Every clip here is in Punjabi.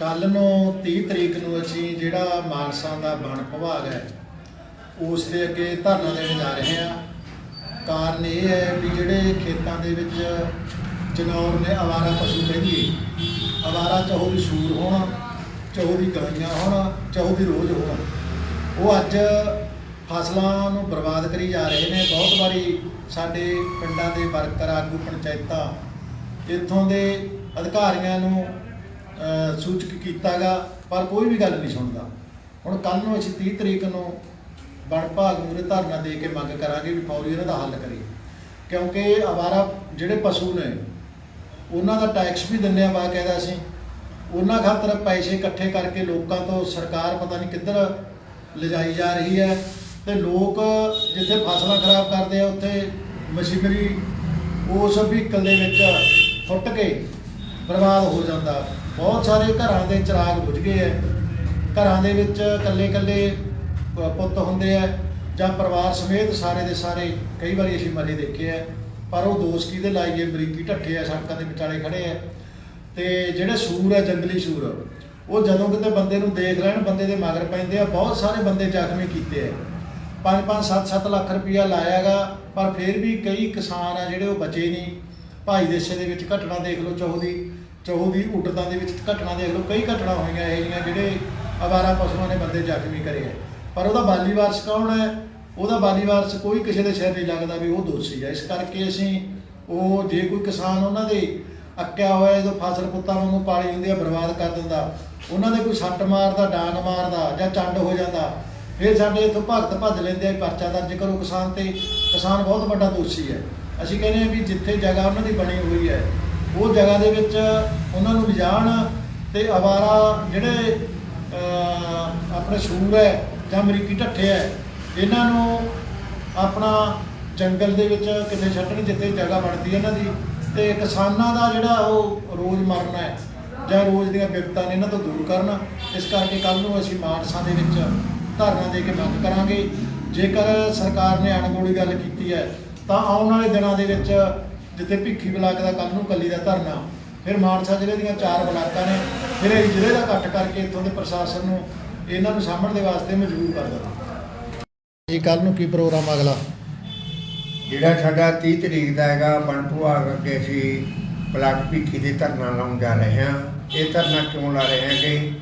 ਕੱਲ ਨੂੰ 30 ਤਰੀਕ ਨੂੰ ਅਸੀਂ ਜਿਹੜਾ ਮਾਨਸਾ ਦਾ ਵਣ ਵਿਭਾਗ ਹੈ, ਉਸ ਦੇ ਅੱਗੇ ਧਰਨਾ ਦੇਣ ਜਾ ਰਹੇ ਹਾਂ। ਕਾਰਨ ਇਹ ਹੈ ਵੀ ਜਿਹੜੇ ਖੇਤਾਂ ਦੇ ਵਿੱਚ ਜਨੌਰ ਨੇ ਆਵਾਰਾ ਪਸ਼ੂ ਕਹਿੰਦੀ ਆਵਾਰਾ ਚਾਹੋ ਵੀ ਸੂਰ ਹੋਣ, ਚਾਹੋ ਵੀ ਗਾਈਆਂ ਹੋਣ, ਚਾਹੋ ਵੀ ਰੋਜ਼ ਹੋਣ। ਉਹ ਅੱਜ ਫਸਲਾਂ ਨੂੰ ਬਰਬਾਦ ਕਰੀ ਜਾ ਰਹੇ ਨੇ। ਬਹੁਤ ਵਾਰੀ ਸਾਡੇ ਪਿੰਡਾਂ ਦੇ ਵਰਕਰ, ਆਗੂ, ਪੰਚਾਇਤਾਂ ਇੱਥੋਂ ਦੇ ਅਧਿਕਾਰੀਆਂ ਨੂੰ ਸੂਚਕ ਕੀਤਾਗਾ, ਪਰ ਕੋਈ ਵੀ ਗੱਲ ਨਹੀਂ ਸੁਣਦਾ। ਹੁਣ ਕੱਲ ਨੂੰ ਅਸੀਂ 30 ਤਰੀਕ ਨੂੰ ਵਣ ਭਾਗ ਮੂਰੇ ਧਰਨਾ ਦੇ ਕੇ ਮੰਗ ਕਰਾਂਗੇ ਵੀ ਫੌਰੀ ਇਹਨਾਂ ਦਾ ਹੱਲ ਕਰੀਏ ਕਿਉਂਕਿ ਆਵਾਰਾ ਜਿਹੜੇ ਪਸ਼ੂ ਨੇ, ਉਹਨਾਂ ਦਾ ਟੈਕਸ ਵੀ ਦਿੰਦੇ ਆ ਬਾਕਾਇਦਾ ਅਸੀਂ। ਉਹਨਾਂ ਖਾਤਰ ਪੈਸੇ ਇਕੱਠੇ ਕਰਕੇ ਲੋਕਾਂ ਤੋਂ ਸਰਕਾਰ ਪਤਾ ਨਹੀਂ ਕਿੱਧਰ ਲਿਜਾਈ ਜਾ ਰਹੀ ਹੈ ਤੇ ਲੋਕ ਜਿੱਥੇ ਫਸਲਾਂ ਖਰਾਬ ਕਰਦੇ ਆ, ਉੱਥੇ ਮਸ਼ੀਨਰੀ ਉਸ ਵਹੀਕਲ ਦੇ ਵਿੱਚ ਫੁੱਟ ਕੇ ਬਰਬਾਦ ਹੋ ਜਾਂਦਾ। ਬਹੁਤ ਸਾਰੇ ਘਰਾਂ ਦੇ ਚਿਰਾਗ ਬੁਝ ਗਏ ਐ। ਘਰਾਂ ਦੇ ਵਿੱਚ ਇਕੱਲੇ ਇਕੱਲੇ ਪੁੱਤ ਹੁੰਦੇ ਆ ਜਾਂ ਪਰਿਵਾਰ ਸਮੇਤ ਸਾਰੇ ਦੇ ਸਾਰੇ ਕਈ ਵਾਰੀ ਅਸੀਂ ਮਰੇ ਦੇਖੇ ਆ ਪਰ ਉਹ ਦੋਸ਼ ਕਿਹਦੇ ਲਾਈਏ ਬਰੀਕੀ ਢੱਠੇ ਆ ਸੜਕਾਂ ਦੇ ਵਿਚਾਲੇ ਖੜੇ ਆ ਤੇ ਜਿਹੜੇ ਸੂਰ ਹੈ ਜੰਗਲੀ ਸੂਰ, ਉਹ ਜਦੋਂ ਕਿਤੇ ਬੰਦੇ ਨੂੰ ਦੇਖ ਲੈਣ, ਬੰਦੇ ਦੇ ਮਗਰ ਪੈਂਦੇ ਆ। ਬਹੁਤ ਸਾਰੇ ਬੰਦੇ ਜ਼ਖਮੀ ਕੀਤੇ ਆ 5-5 7-7 ਲੱਖ ਰੁਪਇਆ ਲਾਇਆਗਾ ਪਰ ਫਿਰ ਵੀ ਕਈ ਕਿਸਾਨ ਆ ਜਿਹੜੇ ਉਹ ਬਚੇ ਨਹੀਂ। ਭਾਈ ਦੇਸੇ ਦੇ ਵਿੱਚ ਘਟਨਾ ਦੇਖ ਲਓ ਚਹੂ ਦੀ। ਚਹੂ ਦੀ ਉਡਤਾਂ ਦੇ ਵਿੱਚ ਘਟਨਾ ਦੇਖ ਲਓ, ਕਈ ਘਟਨਾ ਹੋਈਆਂ ਇਹ ਜਿਹੀਆਂ ਜਿਹੜੇ ਅਵਾਰਾ ਪਸ਼ੂਆਂ ਨੇ ਬੰਦੇ ਜ਼ਖਮੀ ਕਰੇ ਆ। ਪਰ ਉਹਦਾ ਬਾਲੀ ਵਾਰਸ ਕੌਣ ਹੈ? ਉਹਦਾ ਬਾਲੀ ਵਾਰਸ ਕੋਈ ਕਿਸੇ ਦੇ ਸਿਰ ਨਹੀਂ ਲੱਗਦਾ ਵੀ ਉਹ ਦੋਸ਼ੀ ਹੈ ਇਸ ਕਰਕੇ ਅਸੀਂ ਉਹ ਜੇ ਕੋਈ ਕਿਸਾਨ ਉਹਨਾਂ ਦੇ ਅੱਕਿਆ ਹੋਇਆ, ਜਦੋਂ ਫਸਲ ਪੁੱਤਾਂ ਵਾਂਗੂ ਪਾਲੀ ਹੁੰਦੀ ਆ, ਬਰਬਾਦ ਕਰ ਦਿੰਦਾ, ਉਹਨਾਂ ਦੇ ਕੋਈ ਸੱਟ ਮਾਰਦਾ, ਡਾਂਗ ਮਾਰਦਾ ਜਾਂ ਚੰਡ ਹੋ ਜਾਂਦਾ, ਫਿਰ ਸਾਡੇ ਇੱਥੋਂ ਭਗਤ ਭੱਜ ਲੈਂਦੇ ਆ ਪਰਚਾ ਦਰਜ ਕਰੋ ਕਿਸਾਨ ਤੇ। ਕਿਸਾਨ ਬਹੁਤ ਵੱਡਾ ਦੋਸ਼ੀ ਹੈ। ਅਸੀਂ ਕਹਿੰਦੇ ਆ ਵੀ ਜਿੱਥੇ ਜਗ੍ਹਾ ਉਹਨਾਂ ਦੀ ਬਣੀ ਹੋਈ ਹੈ ਉਹ ਜਗ੍ਹਾ ਦੇ ਵਿੱਚ ਉਹਨਾਂ ਨੂੰ ਲਿਜਾਣ ਤੇ ਆਵਾਰਾ ਜਿਹੜੇ ਆਪਣੇ ਸੂਰ ਹੈ ਜਾਂ ਅਮਰੀਕੀ ਢੱਠੇ ਹੈ, ਇਹਨਾਂ ਨੂੰ ਆਪਣਾ ਜੰਗਲ ਦੇ ਵਿੱਚ ਕਿਤੇ ਛੱਡਣ ਜਿੱਥੇ ਜਗ੍ਹਾ ਬਣਦੀ ਹੈ ਇਹਨਾਂ ਦੀ ਤੇ ਕਿਸਾਨਾਂ ਦਾ ਜਿਹੜਾ ਉਹ ਰੋਜ਼ ਮਰਨਾ ਹੈ ਜਾਂ ਰੋਜ਼ ਦੀਆਂ ਵਿਪਤਾਂ ਨੇ ਇਹਨਾਂ ਤੋਂ ਦੂਰ ਕਰਨ। ਇਸ ਕਰਕੇ ਕੱਲ ਨੂੰ ਅਸੀਂ ਮਾਨਸਾ ਦੇ ਵਿੱਚ ਧਰਨਾ ਦੇ ਕੇ ਮੰਗ ਕਰਾਂਗੇ। ਜੇਕਰ ਸਰਕਾਰ ਨੇ ਅਣਗੋਲੀ ਗੱਲ ਕੀਤੀ ਹੈ, ਤਾਂ ਆਉਣ ਵਾਲੇ ਦਿਨਾਂ ਦੇ ਵਿੱਚ ਜਿੱਥੇ ਭਿੱਖੀ ਬਲਾਕ ਦਾ ਕੱਲ ਨੂੰ ਕੱਲੀ ਦਾ ਧਰਨਾ, ਫਿਰ ਮਾਨਸਾ ਜ਼ਿਲ੍ਹੇ ਦੀਆਂ ਚਾਰ ਬਲਾਕਾਂ ਨੇ, ਫਿਰ ਇਹ ਜ਼ਿਲ੍ਹੇ ਦਾ ਇਕੱਠ ਕਰਕੇ ਇੱਥੋਂ ਦੇ ਪ੍ਰਸ਼ਾਸਨ ਨੂੰ ਇਹਨਾਂ ਨੂੰ ਸਾਂਭਣ ਦੇ ਵਾਸਤੇ ਮਜਬੂਰ ਕਰ ਦਿੱਤਾ। ਜੀ ਕੱਲ ਨੂੰ ਕੀ ਪ੍ਰੋਗਰਾਮ ਅਗਲਾ? ਜਿਹੜਾ ਸਾਡਾ 30 ਤਰੀਕ ਦਾ ਹੈਗਾ ਬਣਪੂਆ ਅੱਗੇ ਅਸੀਂ ਬਲਾਕ ਭੀਖੀ ਦੇ ਧਰਨਾ ਲਾਉਣ ਜਾ ਰਹੇ ਹਾਂ। ਇਹ ਧਰਨਾ ਕਿਉਂ ਲਾ ਰਹੇ ਹਾਂ ਕਿ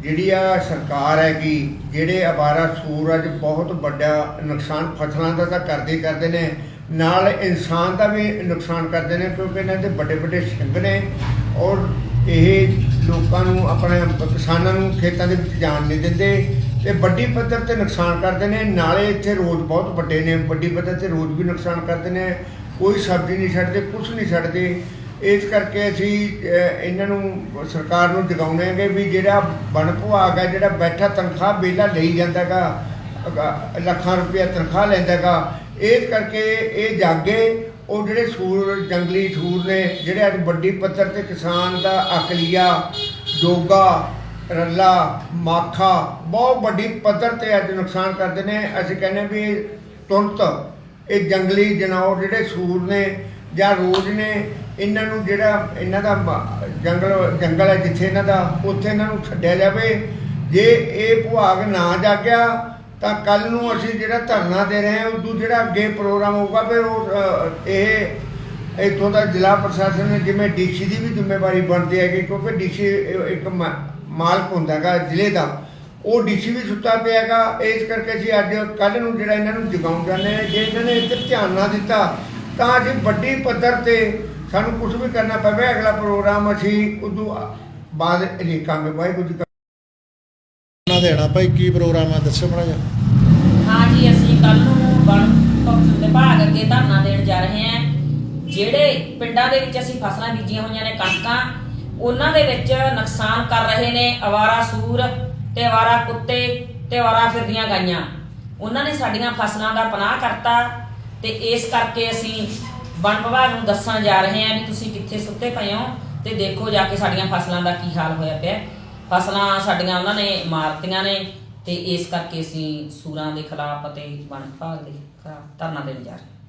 ਜਿਹੜੀ ਆ ਸਰਕਾਰ ਹੈਗੀ, ਜਿਹੜੇ ਅਵਾਰਾ ਸੂਰਜ ਬਹੁਤ ਵੱਡਾ ਨੁਕਸਾਨ ਫਸਲਾਂ ਦਾ ਤਾਂ ਕਰਦੇ ਕਰਦੇ ਨੇ ਨਾਲ ਇਨਸਾਨ ਦਾ ਵੀ ਨੁਕਸਾਨ ਕਰਦੇ ਨੇ ਕਿਉਂਕਿ ਇਹਨਾਂ ਦੇ ਵੱਡੇ ਵੱਡੇ ਸਿੰਗ ਨੇ ਔਰ ਇਹ ਲੋਕਾਂ ਨੂੰ ਆਪਣੇ ਕਿਸਾਨਾਂ ਨੂੰ ਖੇਤਾਂ ਦੇ ਵਿੱਚ ਜਾਣ ਨਹੀਂ ਦਿੰਦੇ ਤੇ ਵੱਡੀ ਪੱਧਰ ਤੇ ਨੁਕਸਾਨ ਕਰਦੇ ਨੇ। ਨਾਲੇ ਇੱਥੇ ਰੋਡ ਬਹੁਤ ਵੱਡੇ ਨੇ, ਵੱਡੀ ਪੱਧਰ ਤੇ ਰੋਡ ਵੀ ਨੁਕਸਾਨ ਕਰਦੇ ਨੇ। ਕੋਈ ਸਬਜ਼ੀ ਨਹੀਂ ਛੱਡਦੇ ਕੁਝ ਨਹੀਂ ਛੱਡਦੇ। ਇਸ ਕਰਕੇ ਅਸੀਂ ਇਹਨਾਂ ਨੂੰ ਸਰਕਾਰ ਨੂੰ ਜਗਾਉਂਦੇ ਹਾਂਗੇ ਵੀ ਜਿਹੜਾ ਬਣ ਵਿਭਾਗ ਹੈ ਜਿਹੜਾ ਬੈਠਾ ਤਨਖਾਹ ਬੇਲਾ ਲਈ ਜਾਂਦਾਗਾ ਲੱਖਾਂ ਰੁਪਇਆ ਤਨਖਾਹ ਲੈਂਦਾਗਾ ਇਸ ਕਰਕੇ ਇਹ ਜਾਗੇ, ਉਹ ਜਿਹੜੇ ਸੂਰ, ਜੰਗਲੀ ਸੂਰ ਨੇ, ਜਿਹੜੇ ਅੱਜ ਵੱਡੀ ਪੱਧਰ ਤੇ ਕਿਸਾਨ ਦਾ ਅਕਲੀਆ ਜੋਗਾ, ਰੱਲਾ, ਮਾਖਾ, ਬਹੁਤ ਵੱਡੀ ਪੱਧਰ ਤੇ ਅੱਜ ਨੁਕਸਾਨ ਕਰਦੇ ਨੇ। ਅਸੀਂ ਕਹਿੰਦੇ ਵੀ ਇਹ ਤੁਰੰਤ ਇਹ ਜੰਗਲੀ ਜਨੌਰ ਜਿਹੜੇ ਸੂਰ ਨੇ ਜਾਂ ਰੋਜ਼ ਨੇ, ਇਹਨਾਂ ਨੂੰ ਜਿਹੜਾ ਇਹਨਾਂ ਦਾ ਮ- ਜੰਗਲ ਜੰਗਲ ਹੈ ਜਿੱਥੇ ਇਹਨਾਂ ਦਾ, ਉੱਥੇ ਇਹਨਾਂ ਨੂੰ ਛੱਡਿਆ ਜਾਵੇ। ਜੇ ਇਹ ਭੁਆਗ ਨਾ ਜਾਗਿਆ ਤਾਂ ਕੱਲ ਨੂੰ ਅਸੀਂ ਜਿਹੜਾ ਧਰਨਾ ਦੇ ਰਹੇ ਹਾਂ, ਉਦੋਂ ਜਿਹੜਾ ਅੱਗੇ ਪ੍ਰੋਗਰਾਮ ਹੋਊਗਾ, ਫਿਰ ਉਹ ਇਹ ਇੱਥੋਂ ਦਾ ਜ਼ਿਲ੍ਹਾ ਪ੍ਰਸ਼ਾਸਨ ਨੇ ਜਿਵੇਂ ਡੀਸੀ ਦੀ ਵੀ ਜ਼ਿੰਮੇਵਾਰੀ ਬਣਦੀ ਹੈਗੀ, ਕਿਉਂਕਿ ਡੀਸੀ ਇੱਕ ਮਾ- ਮਾਲਕ ਹੁੰਦਾ ਹੈਗਾ ਜ਼ਿਲ੍ਹੇ ਦਾ, ਉਹ ਡੀਸੀ ਵੀ ਸੁੱਤਾ ਪਿਆ ਹੈਗਾ, ਇਸ ਕਰਕੇ ਅਸੀਂ ਅੱਜ ਕੱਲ ਨੂੰ ਜਿਹੜਾ ਇਹਨਾਂ ਨੂੰ ਜਗਾਉਣ ਜਾਂਦੇ ਹਾਂ। ਜੇ ਇਹਨਾਂ ਨੇ ਇੱਧਰ ਧਿਆਨ ਨਾ ਦਿੱਤਾ, ਤਾਂ ਅਸੀਂ ਵੱਡੀ ਪੱਧਰ ਤੇ ਸਾਨੂੰ ਕੁਝ ਵੀ ਕਰਨਾ ਪਵੇ, ਅਗਲਾ ਪ੍ਰੋਗਰਾਮ ਅਸੀਂ ਉਦੋਂ ਬਾਅਦ ਲਿਖਾਂਗੇ ਵਾਹਿਗੁਰੂ ਜੀ ਦੇਣਾ ਭਾਈ, ਕੀ ਪ੍ਰੋਗਰਾਮ ਹੈ ਦੱਸੋ ਮਾੜਾ ਜਿਹਾ। ਹਾਂ ਜੀ, ਅਸੀਂ ਕੱਲ ਨੂੰ ਵਣ ਵਿਭਾਗ ਅੱਗੇ ਧਰਨਾ ਦੇਣ ਜਾ ਰਹੇ ਹਾਂ। ਜਿਹੜੇ ਪਿੰਡਾਂ ਦੇ ਵਿੱਚ ਅਸੀਂ ਫਸਲਾਂ ਬੀਜੀਆਂ ਹੋਈਆਂ ਨੇ ਕਣਕਾਂ, ਉਹਨਾਂ ਦੇ ਵਿੱਚ ਨੁਕਸਾਨ ਕਰ ਰਹੇ ਨੇ ਅਵਾਰਾ ਸੂਰ ਤੇ ਅਵਾਰਾ ਕੁੱਤੇ ਤੇ ਅਵਾਰਾ ਫਿਰਦੀਆਂ ਗਾਈਆਂ। ਉਹਨਾਂ ਨੇ ਸਾਡੀਆਂ ਫਸਲਾਂ ਦਾ ਪਨਾਹ ਕਰਤਾ ਤੇ ਇਸ ਕਰਕੇ ਅਸੀਂ ਵਣ ਵਿਭਾਗ ਨੂੰ ਦੱਸਣ ਜਾ ਰਹੇ ਹਾਂ ਵੀ ਤੁਸੀਂ ਕਿੱਥੇ ਸੁੱਤੇ ਪਏ ਹੋ ਤੇ ਦੇਖੋ ਜਾ ਕੇ ਸਾਡੀਆਂ ਫਸਲਾਂ ਦਾ ਕੀ ਹਾਲ ਹੋਇਆ ਪਿਆ। ਫਸਲਾਂ ਸਾਡੀਆਂ ਉਹਨਾਂ ਨੇ ਮਾਰਤੀਆਂ ਨੇ ਤੇ ਇਸ ਕਰਕੇ ਅਸੀਂ ਸੂਰਾਂ ਦੇ ਖਿਲਾਫ ਅਤੇ ਵਣ ਵਿਭਾਗ ਦੇ ਖਿਲਾਫ ਧਰਨਾ ਦੇਣ ਜਾ ਰਹੇ ਹਾਂ।